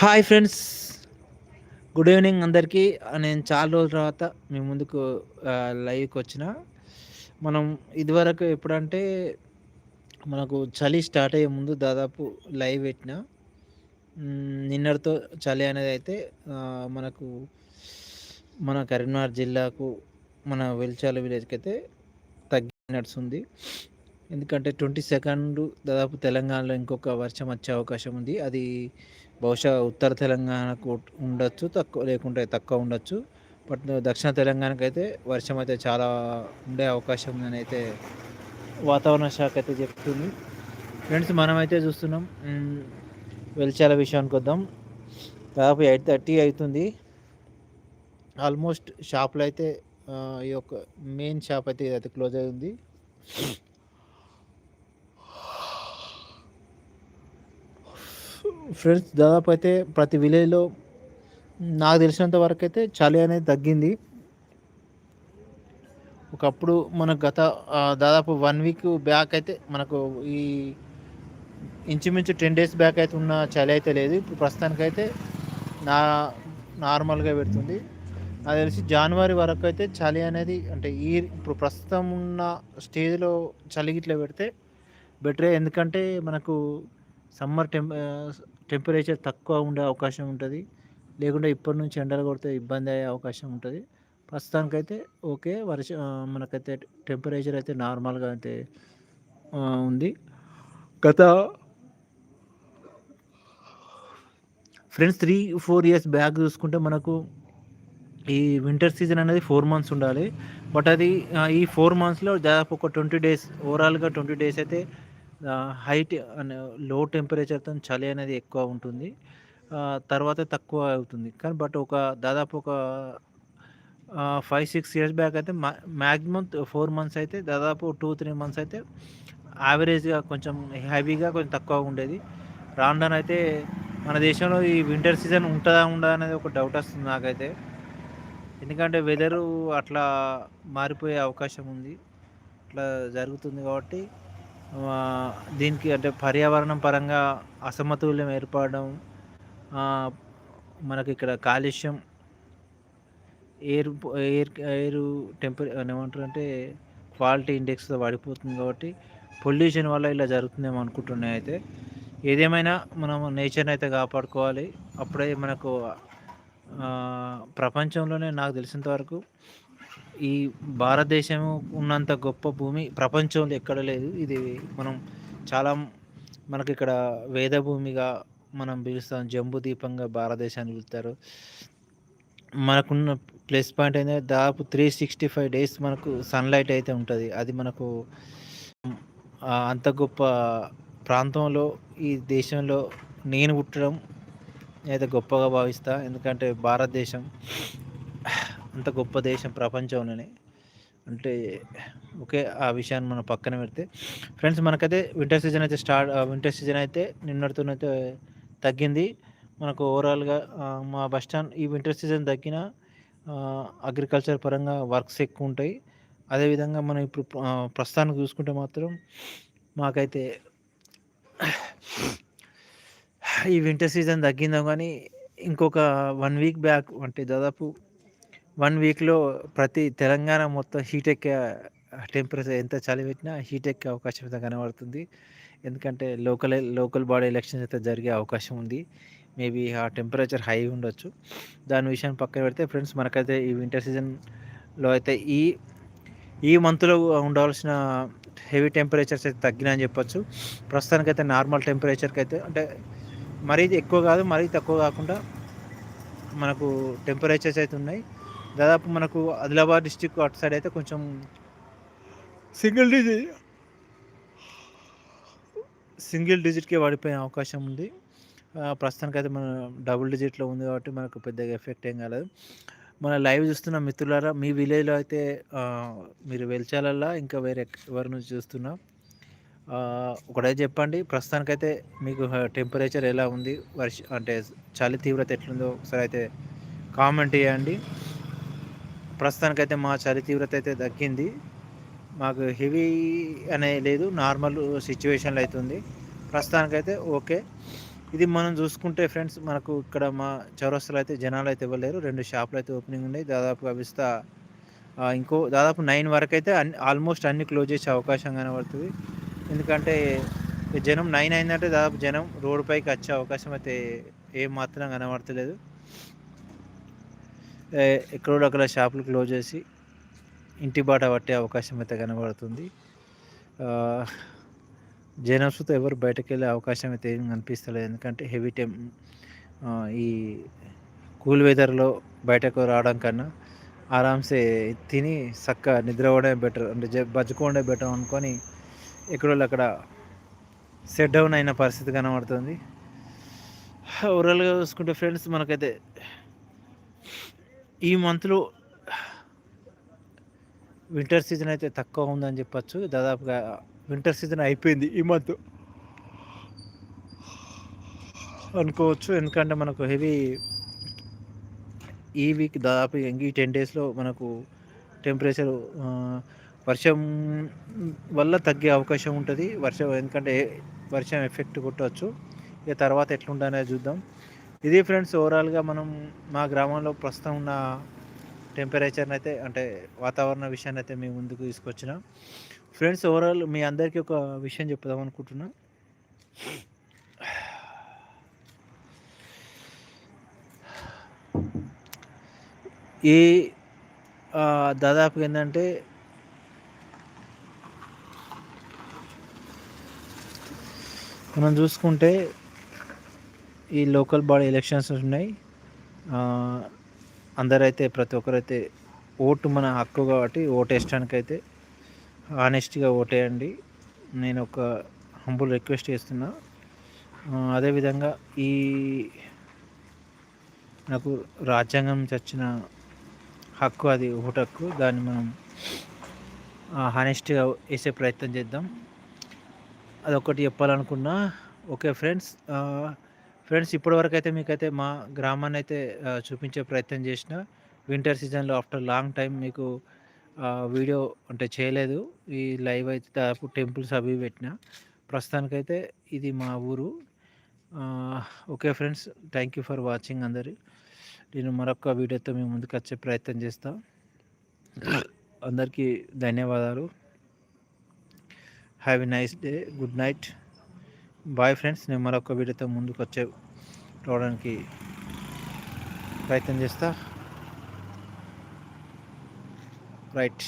Hi friends good evening అందరికీ. నేను చాలా రోజుల తర్వాత మీ ముందుకు లైవ్కి వచ్చిన. మనం ఇదివరకు ఎప్పుడంటే మనకు చలి స్టార్ట్ అయ్యే ముందు దాదాపు లైవ్ పెట్టిన. నిన్నటితో చలి అనేది అయితే మనకు మన కరీంనగర్ జిల్లాకు మన వెల్చాల విలేజ్కి అయితే తగ్గి నడుస్తుంది. ఎందుకంటే ట్వంటీ సెకండ్ దాదాపు తెలంగాణలో ఇంకొక వర్షం వచ్చే అవకాశం ఉంది. అది బహుశా ఉత్తర తెలంగాణకు ఉండొచ్చు తక్కువ లేకుంటే తక్కువ ఉండొచ్చు. బట్ దక్షిణ తెలంగాణకు అయితే వర్షం అయితే చాలా ఉండే అవకాశం ఉందని అయితే వాతావరణ శాఖ అయితే చెప్తుంది. ఫ్రెండ్స్ మనమైతే చూస్తున్నాం. వెలిచాల విషయానికి వద్దాం. దాదాపు ఎయిట్ థర్టీ అవుతుంది ఆల్మోస్ట్ షాప్లో అయితే ఈ యొక్క మెయిన్ షాప్ అయితే అయితే క్లోజ్ అయి ఉంది ఫ్రెండ్స్ దాదాపు అయితే ప్రతి విలేజ్లో నాకు తెలిసినంత వరకు అయితే చలి అనేది తగ్గింది. ఒకప్పుడు మన గత దాదాపు వన్ వీక్ బ్యాక్ అయితే మనకు ఈ ఇంచుమించు టెన్ డేస్ బ్యాక్ అయితే ఉన్న చలి అయితే లేదు. ఇప్పుడు ప్రస్తుతానికైతే నా నార్మల్గా పెడుతుంది. నాకు తెలిసి జనవరి వరకు అయితే చలి అనేది అంటే ఈ ఇప్పుడు ప్రస్తుతం ఉన్న స్టేజ్లో చలి గిట్ల పెడితే బెటరే. ఎందుకంటే మనకు సమ్మర్ టెంప టెంపరేచర్ తక్కువ ఉండే అవకాశం ఉంటుంది. లేకుంటే ఇప్పటి నుంచి ఎండలు కొడితే ఇబ్బంది అయ్యే అవకాశం ఉంటుంది. ప్రస్తుతానికైతే ఓకే. వర్ష మనకైతే టెంపరేచర్ అయితే నార్మల్గా అయితే ఉంది. గత friends three four years back చూసుకుంటే మనకు ఈ వింటర్ సీజన్ అనేది ఫోర్ మంత్స్ ఉండాలి. బట్ అది ఈ ఫోర్ మంత్స్లో దాదాపు ఒక ట్వంటీ డేస్ ఓవరాల్గా ట్వంటీ డేస్ అయితే హైట్లో టెంపరేచర్తో చలి అనేది ఎక్కువ ఉంటుంది. తర్వాత తక్కువ అవుతుంది. కానీ బట్ ఒక దాదాపు ఒక ఫైవ్ సిక్స్ ఇయర్స్ బ్యాక్ అయితే మ్యాక్సిమం ఫోర్ మంత్స్ అయితే దాదాపు టూ త్రీ మంత్స్ అయితే యావరేజ్గా కొంచెం హెవీగా కొంచెం తక్కువ ఉండేది. రాను అయితే మన దేశంలో ఈ వింటర్ సీజన్ ఉంటుందా ఉండదా అనేది ఒక డౌట్ వస్తుంది నాకైతే. ఎందుకంటే వెదరు అట్లా మారిపోయే అవకాశం ఉంది. అట్లా జరుగుతుంది కాబట్టి దీనికి అంటే పర్యావరణం పరంగా అసమతుల్యం ఏర్పడడం మనకి ఇక్కడ కాలుష్యం ఎయిర్ ఎయిర్ ఎయిర్ టెంపరే ఏమంటారు అంటే క్వాలిటీ ఇండెక్స్తో పడిపోతుంది కాబట్టి పొల్యూషన్ వల్ల ఇలా జరుగుతుందేమో అనుకుంటున్నాయి అయితే. ఏదేమైనా మనం నేచర్ని అయితే కాపాడుకోవాలి. అప్పుడే మనకు ప్రపంచంలోనే నాకు తెలిసినంత వరకు ఈ భారతదేశం ఉన్నంత గొప్ప భూమి ప్రపంచంలో ఎక్కడ లేదు. ఇది మనం చాలా మనకి ఇక్కడ వేద భూమిగా మనం పిలుస్తాం. జంబు దీపంగా భారతదేశాన్ని పిలుస్తారు. మనకున్న ప్లస్ పాయింట్ ఏంటంటే దాదాపు త్రీ సిక్స్టీ ఫైవ్ డేస్ మనకు సన్లైట్ అయితే ఉంటుంది. అది మనకు అంత గొప్ప ప్రాంతంలో ఈ దేశంలో నేను పుట్టడం అయితే గొప్పగా భావిస్తా. ఎందుకంటే భారతదేశం అంత గొప్ప దేశం ప్రపంచంలోనే. అంటే ఓకే ఆ విషయాన్ని మనం పక్కన పెడితే ఫ్రెండ్స్ మనకైతే వింటర్ సీజన్ అయితే స్టార్ట్ వింటర్ సీజన్ అయితే నిన్నటితోనైతే తగ్గింది. మనకు ఓవరాల్గా మా బస్ స్టాండ్ ఈ వింటర్ సీజన్ తగ్గిన అగ్రికల్చర్ పరంగా వర్క్స్ ఎక్కువ ఉంటాయి. అదేవిధంగా మనం ఇప్పుడు ప్రస్తుతానికి చూసుకుంటే మాత్రం మాకైతే ఈ వింటర్ సీజన్ తగ్గిందో కానీ ఇంకొక వన్ వీక్ బ్యాక్ అంటే దాదాపు వన్ వీక్లో ప్రతి తెలంగాణ మొత్తం హీట్ ఎక్కే టెంపరేచర్ ఎంత చలి పెట్టినా హీట్ ఎక్కే అవకాశం అయితే కనబడుతుంది. ఎందుకంటే లోకల్ లోకల్ బాడీ ఎలక్షన్స్ అయితే జరిగే అవకాశం ఉంది. మేబీ ఆ టెంపరేచర్ హై ఉండొచ్చు. దాని విషయాన్ని పక్కన పెడితే ఫ్రెండ్స్ మనకైతే ఈ వింటర్ సీజన్లో అయితే ఈ ఈ మంత్లో ఉండవలసిన హెవీ టెంపరేచర్స్ అయితే తగ్గినాయని చెప్పొచ్చు. ప్రస్తుతానికైతే నార్మల్ టెంపరేచర్కి అయితే అంటే మరీ ఎక్కువ కాదు మరీ తక్కువ కాకుండా మనకు టెంపరేచర్స్ అయితే ఉన్నాయి. దాదాపు మనకు ఆదిలాబాద్ డిస్టిక్ అటు సైడ్ అయితే కొంచెం సింగిల్ డిజిట్ సింగిల్ డిజిట్కే పడిపోయే అవకాశం ఉంది. ప్రస్తుతానికి అయితే మన డబుల్ డిజిట్లో ఉంది కాబట్టి మనకు పెద్దగా ఎఫెక్ట్ ఏం కాలేదు. మన లైవ్ చూస్తున్న మిత్రులారా మీ విలేజ్లో అయితే మీరు వెల్చాలల్లా ఇంకా వేరే ఎవరి నుంచి చూస్తున్నా ఒకటే చెప్పండి ప్రస్తుతానికైతే మీకు టెంపరేచర్ ఎలా ఉంది? వర్ష అంటే చలి తీవ్రత ఎట్లుందో ఒకసారి అయితే కామెంట్ చేయండి. ప్రస్తుతానికైతే మా చలి తీవ్రత అయితే తగ్గింది. మాకు హెవీ అనే లేదు నార్మల్ సిచ్యువేషన్లో అవుతుంది ప్రస్తుతానికైతే ఓకే. ఇది మనం చూసుకుంటే ఫ్రెండ్స్ మనకు ఇక్కడ మా చౌరస్తాలో అయితే జనాలు అయితే ఇవ్వలేరు. రెండు షాపులు అయితే ఓపెనింగ్ ఉన్నాయి. దాదాపు అవిస్తా ఇంకో దాదాపు నైన్ వరకు అయితే అన్ని ఆల్మోస్ట్ అన్ని క్లోజ్ చేసే అవకాశం కనబడుతుంది. ఎందుకంటే జనం నైన్ అయిందంటే దాదాపు జనం రోడ్డుపైకి వచ్చే అవకాశం అయితే ఏం మాత్రం కనబడతలేదు. ఎక్కడో అక్కడ షాపులు క్లోజ్ చేసి ఇంటి బాట పట్టే అవకాశం అయితే కనబడుతుంది. జనసుతో ఎవరు బయటకు వెళ్ళే అవకాశం అయితే ఏం కనిపిస్తలేదు. ఎందుకంటే హెవీ టైం ఈ కూల్ వెదర్లో బయటకు రావడం కన్నా ఆరామ్సే తిని చక్క నిద్రపోవడమే బెటర్. అంటే బజ్జుకోవడమే బెటర్ అనుకొని ఎక్కడో అక్కడ సెట్ డౌన్ అయిన పరిస్థితి కనబడుతుంది. ఓవరాల్గా చూసుకుంటే ఫ్రెండ్స్ మనకైతే ఈ మంత్లో వింటర్ సీజన్ అయితే తక్కువ ఉందని చెప్పచ్చు. దాదాపుగా వింటర్ సీజన్ అయిపోయింది ఈ మంత్. అనుకోవచ్చు. ఎందుకంటే మనకు హెవీ ఈ వీక్ దాదాపు ఈ టెన్ డేస్లో మనకు టెంపరేచర్ వర్షం వల్ల తగ్గే అవకాశం ఉంటుంది. వర్షం ఎందుకంటే వర్షం ఎఫెక్ట్ కొట్టవచ్చు ఇక తర్వాత ఎట్లుంటానే చూద్దాం. ఇది ఫ్రెండ్స్ ఓవరాల్గా మనం మా గ్రామంలో ప్రస్తుతం ఉన్న టెంపరేచర్ని అయితే అంటే వాతావరణ విషయాన్ని అయితే మేము ముందుకు తీసుకొచ్చిన. ఫ్రెండ్స్ ఓవరాల్ మీ అందరికీ ఒక విషయం చెప్దాం అనుకుంటున్నా. ఈ దాదాపు ఏంటంటే మనం చూసుకుంటే ఈ లోకల్ బాడీ ఎలక్షన్స్ ఉన్నాయి. అందరైతే ప్రతి ఒక్కరైతే ఓటు మన హక్కు కాబట్టి ఓటు వేసడానికి అయితే ఆనెస్ట్గా ఓటేయండి. నేను ఒక హంబుల్ రిక్వెస్ట్ చేస్తున్నా. అదేవిధంగా ఈ నాకు రాజ్యాంగం చచ్చిన హక్కు అది ఓటు హక్కు దాన్ని మనం హానెస్ట్గా వేసే ప్రయత్నం చేద్దాం. అదొకటి చెప్పాలనుకున్నా. ఓకే ఫ్రెండ్స్ ఫ్రెండ్స్ ఇప్పటివరకు అయితే మీకైతే మా గ్రామాన్ని అయితే చూపించే ప్రయత్నం చేసిన వింటర్ సీజన్లో ఆఫ్టర్ లాంగ్ టైం మీకు వీడియో అంటే చేయలేదు. ఈ లైవ్ అయితే దాదాపు టెంపుల్స్ అవి పెట్టిన. ప్రస్తుతానికైతే ఇది మా ఊరు. Okay friends thank you for watching అందరి. నేను మరొక వీడియోతో మేము ముందుకు వచ్చే ప్రయత్నం చేస్తాం. అందరికీ ధన్యవాదాలు. Have a nice day good night bye friends నేను మరొక వీడియోతో ముందుకు వచ్చే రావడానికి ప్రయత్నం చేస్తా. రైట్.